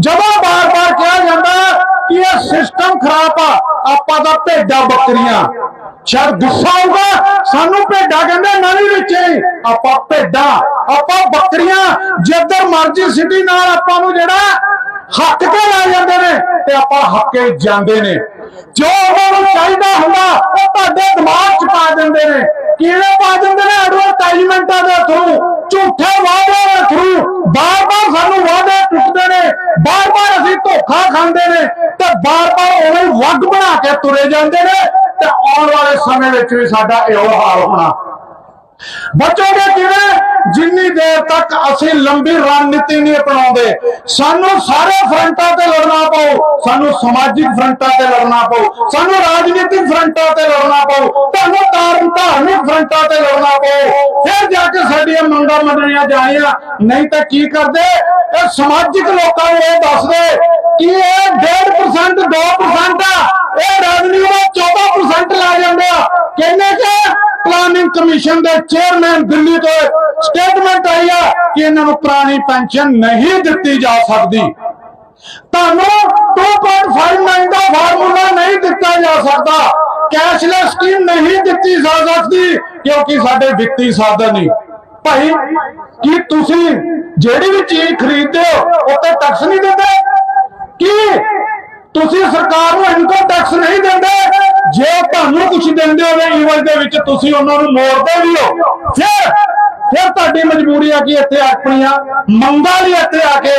ਜਦੋਂ ਬਾਰ-ਬਾਰ ਕਿਹਾ ਜਾਂਦਾ ਕਿ ਇਹ ਸਿਸਟਮ ਖਰਾਬ ਆ, ਆਪਾਂ ਦਾ ਭੇਡਾਂ ਬੱਕਰੀਆਂ। ਸ਼ਾਇਦ ਗੁੱਸਾ ਆਊਗਾ, ਸਾਨੂੰ ਭੇਡਾਂ ਕਹਿੰਦੇ ਨਹੀਂ ਵਿੱਚ ਆਪਾਂ ਭੇਡਾਂ, ਆਪਾਂ ਬੱਕਰੀਆਂ, ਜਿੱਧਰ ਮਰਜ਼ੀ ਸਿਟੀ ਨਾਲ ਆਪਾਂ ਨੂੰ ਜਿਹੜਾ ਹੱਕ ਤੇ ਲੈ ਜਾਂਦੇ ਨੇ, ਤੇ ਆਪਾਂ ਹੱਕੇ ਜਾਂਦੇ ਨੇ। ਜੋ ਉਹਨਾਂ ਨੂੰ ਚਾਹੀਦਾ ਹੁੰਦਾ, ਉਹ ਤੁਹਾਡੇ ਦਿਮਾਗ 'ਚ ਪਾ ਦਿੰਦੇ ਨੇ। ਕਿਵੇਂ ਪਾ ਦਿੰਦੇ ਨੇ? ਐਡਵਰਟਾਈਜ਼ਮੈਂਟਾਂ ਦੇ ਥਰੂ ਝੂਠੇ ਵਾਅਦਿਆਂ ਦੇ ਥਰੂ ਬਾਰ-ਬਾਰ ਸਾਨੂੰ ਵਾਅਦੇ ਟੁੱਟਦੇ ਨੇ ਬਾਰ-ਬਾਰ ਅਸੀਂ ਧੋਖਾ ਖਾਂਦੇ ਨੇ ਤੇ ਬਾਰ-ਬਾਰ ਉਵੇਂ ਹੀ ਵੱਗ ਬਣਾ ਕੇ ਤੁਰੇ ਜਾਂਦੇ ਨੇ ਤੇ ਆਉਣ ਵਾਲੇ ਸਮੇਂ ਵਿੱਚ ਵੀ ਸਾਡਾ ਇਹੋ ਹਾਲ ਹੋਣਾ। ਬਚੋਗੇ ਕਿਵੇਂ? ਜਿੰਨੀ ਦੇਰ ਤੱਕ ਅਸੀਂ ਲੰਬੀ ਰਣਨੀਤੀ ਨਹੀਂ ਅਪਣਾਉਂਦੇ, ਸਾਨੂੰ ਸਾਰੇ ਫਰੰਟਾਂ ਤੇ ਲੜਨਾ ਪਊ, ਸਾਨੂੰ ਸਮਾਜਿਕ ਫਰੰਟਾਂ ਤੇ ਲੜਨਾ ਪਊ, ਸਾਨੂੰ ਰਾਜਨੀਤਿਕ ਫਰੰਟਾਂ ਤੇ ਲੜਨਾ ਪਊ, ਤੁਹਾਨੂੰ ਧਾਰਮ ਧਾਰਮਿਕ ਫਰੰਟਾਂ ਤੇ ਲੜਨਾ ਪਊ। ਫਿਰ ਜਾ ਕੇ ਸਾਡੀਆਂ ਮੰਗਾਂ ਮੰਨਣੀਆਂ ਜਾਣੀਆਂ, ਨਹੀਂ ਤਾਂ ਕੀ ਕਰਦੇ? ਇਹ ਸਮਾਜਿਕ ਲੋਕਾਂ ਨੂੰ ਇਹ ਦੱਸਦੇ ਕਿ ਇਹ 1.5% 2% ਕਹਿੰਦੇ ਕਿ ਪਲਾਨਿੰਗ ਕਮਿਸ਼ਨ ਦੇ ਚੇਅਰਮੈਨ ਦਿੱਲੀ ਤੋਂ ਸਟੇਟਮੈਂਟ ਆਈ ਆ ਕਿ ਇਹਨਾਂ ਨੂੰ ਪੁਰਾਣੀ ਪੈਨਸ਼ਨ ਨਹੀਂ ਦਿੱਤੀ ਜਾ ਸਕਦੀ। ਤੁਹਾਨੂੰ 2.59 ਦਾ ਫਾਰਮੂਲਾ ਨਹੀਂ ਦਿੱਤਾ ਜਾ ਸਕਦਾ। ਕੈਸ਼ਲੈਸ ਸਕੀਮ ਨਹੀਂ ਦਿੱਤੀ ਜਾ ਸਕਦੀ, ਕਿਉਂਕਿ ਸਾਡੇ ਵਿੱਤੀ ਸਾਧਨ ਨਹੀਂ ਭਾਈ, ਕੀ ਤੁਸੀਂ ਜਿਹੜੀ ਵੀ ਚੀਜ਼ ਖਰੀਦਦੇ ਹੋ ਉੱਤੇ ਟੈਕਸ ਨਹੀਂ ਦਿੰਦੇ? ਕੀ ਤੁਸੀਂ ਸਰਕਾਰ ਨੂੰ ਇਨਕਮ ਟੈਕਸ ਨਹੀਂ ਦਿੰਦੇ? ਕੁਝ ਦਿੰਦੇ ਹੋਵੇ ਈਵਲ ਦੇ ਵਿੱਚ ਤੁਸੀਂ ਉਹਨਾਂ ਨੂੰ ਮੋੜਦੇ ਵੀ ਹੋ। ਫਿਰ ਫਿਰ ਤੁਹਾਡੀ ਮਜਬੂਰੀ ਆ ਕਿ ਇੱਥੇ ਆਪਣੀਆਂ? ਮੰਗਾਂ ਲਈ ਇੱਥੇ ਆ ਕੇ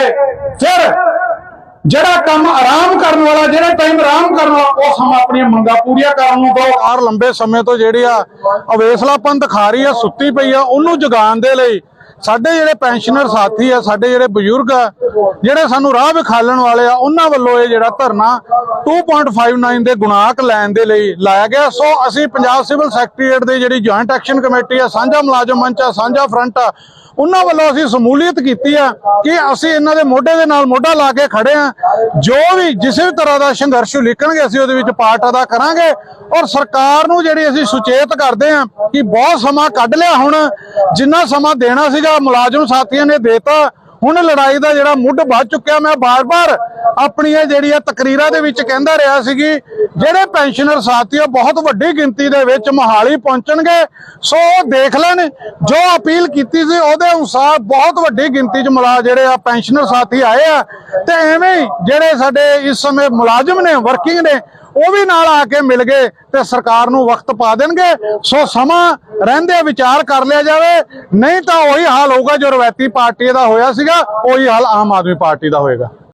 ਫਿਰ ਜਿਹੜਾ ਕੰਮ ਆਰਾਮ ਕਰਨ ਵਾਲਾ, ਜਿਹੜਾ ਟਾਈਮ ਆਰਾਮ ਕਰਨ ਵਾਲਾ, ਉਹ ਸਮਾਂ ਆਪਣੀਆਂ ਮੰਗਾਂ ਪੂਰੀਆਂ ਕਰਨ ਨੂੰ ਦੋ ਸਰਕਾਰ ਲੰਬੇ ਸਮੇਂ ਤੋਂ ਜਿਹੜੀ ਆ ਅਵੇਸਲਾਪਨ ਦਿਖਾ ਰਹੀ ਆ, ਸੁੱਤੀ ਪਈ ਆ, ਉਹਨੂੰ ਜਗਾਉਣ ਦੇ ਲਈ ਸਾਡੇ ਜਿਹੜੇ ਪੈਨਸ਼ਨਰ ਸਾਥੀ ਆ, ਸਾਡੇ ਜਿਹੜੇ ਬਜ਼ੁਰਗ ਆ, ਜਿਹੜੇ ਸਾਨੂੰ ਰਾਹ ਵਿਖਾਲਣ ਵਾਲੇ ਆ, ਉਹਨਾਂ ਵੱਲੋਂ ਇਹ ਜਿਹੜਾ ਧਰਨਾ 2.59 ਦੇ ਗੁਣਾਕ ਲੈਣ ਦੇ ਲਈ ਲਾਇਆ ਗਿਆ। ਸੋ ਅਸੀਂ ਪੰਜਾਬ ਸਿਵਲ ਸੈਕਟਰੀਏਟ ਦੇ ਜਿਹੜੀ ਜੁਆਇੰਟ ਐਕਸ਼ਨ ਕਮੇਟੀ ਆ, ਸਾਂਝਾ ਮੁਲਾਜ਼ਮ ਮੰਚ ਆ, ਸਾਂਝਾ ਫਰੰਟ ਆ ਉਹਨਾਂ ਵੱਲੋਂ ਅਸੀਂ ਸਮੂਲੀਅਤ ਕੀਤੀ ਆ ਕਿ ਅਸੀਂ ਇਹਨਾਂ ਦੇ ਮੋਢੇ ਦੇ ਨਾਲ ਮੋਢਾ ਲਾ ਕੇ ਖੜੇ ਆ। ਜੋ ਵੀ ਜਿਸੇ ਵੀ ਤਰ੍ਹਾਂ ਦਾ ਸੰਘਰਸ਼ ਲਿਖਣਗੇ ਅਸੀਂ ਉਹਦੇ ਵਿੱਚ ਪਾਰਟ ਅਦਾ ਕਰਾਂਗੇ। ਔਰ ਸਰਕਾਰ ਨੂੰ ਜਿਹੜੀ ਅਸੀਂ ਸੁਚੇਤ ਕਰਦੇ ਆ ਕਿ ਬਹੁਤ ਸਮਾਂ ਕੱਢ ਲਿਆ ਹੁਣ। ਜਿੰਨਾ ਸਮਾਂ ਦੇਣਾ ਸੀਗਾ, ਮੁਲਾਜ਼ਮ ਸਾਥੀਆਂ ਨੇ ਦੇਤਾ। ਹੁਣ ਲੜਾਈ ਦਾ ਜਿਹੜਾ ਮੁੱਢ ਵੱਧ ਚੁੱਕਿਆ, ਮੈਂ ਬਾਰ-ਬਾਰ ਆਪਣੀਆਂ ਜਿਹੜੀਆਂ ਤਕਰੀਰਾਂ ਦੇ ਵਿੱਚ ਕਹਿੰਦਾ ਰਿਹਾ ਸੀ ਜਿਹੜੇ ਪੈਨਸ਼ਨਰ ਸਾਥੀ ਆ ਬਹੁਤ ਵੱਡੀ ਗਿਣਤੀ ਦੇ ਵਿੱਚ ਮੋਹਾਲੀ ਪਹੁੰਚਣਗੇ। ਸੋ ਉਹ ਦੇਖ ਲੈਣ, ਜੋ ਅਪੀਲ ਕੀਤੀ ਸੀ, ਉਹਦੇ ਅਨੁਸਾਰ ਬਹੁਤ ਵੱਡੀ ਗਿਣਤੀ ਚ ਮੁਲਾ, ਜਿਹੜੇ ਆ ਪੈਨਸ਼ਨਰ ਸਾਥੀ ਆਏ ਆ। ਤੇ ਐਵੇਂ ਜਿਹੜੇ ਸਾਡੇ ਇਸ ਸਮੇਂ ਮੁਲਾਜ਼ਮ ਨੇ, ਵਰਕਿੰਗ ਨੇ ਉਹ ਵੀ ਨਾਲ ਆ ਕੇ ਮਿਲ ਗਏ ਤੇ ਸਰਕਾਰ ਨੂੰ ਵਕਤ ਪਾ ਦੇਣਗੇ। ਸੋ ਸਮਾਂ ਰਹਿੰਦੇ ਵਿਚਾਰ ਕਰ ਲਿਆ ਜਾਵੇ। ਨਹੀਂ ਤਾਂ ਉਹੀ ਹਾਲ ਹੋਊਗਾ ਜੋ ਰਵਾਇਤੀ ਪਾਰਟੀ ਦਾ ਹੋਇਆ ਸੀਗਾ, ਉਹੀ ਹਾਲ ਆਮ ਆਦਮੀ ਪਾਰਟੀ ਦਾ ਹੋਏਗਾ।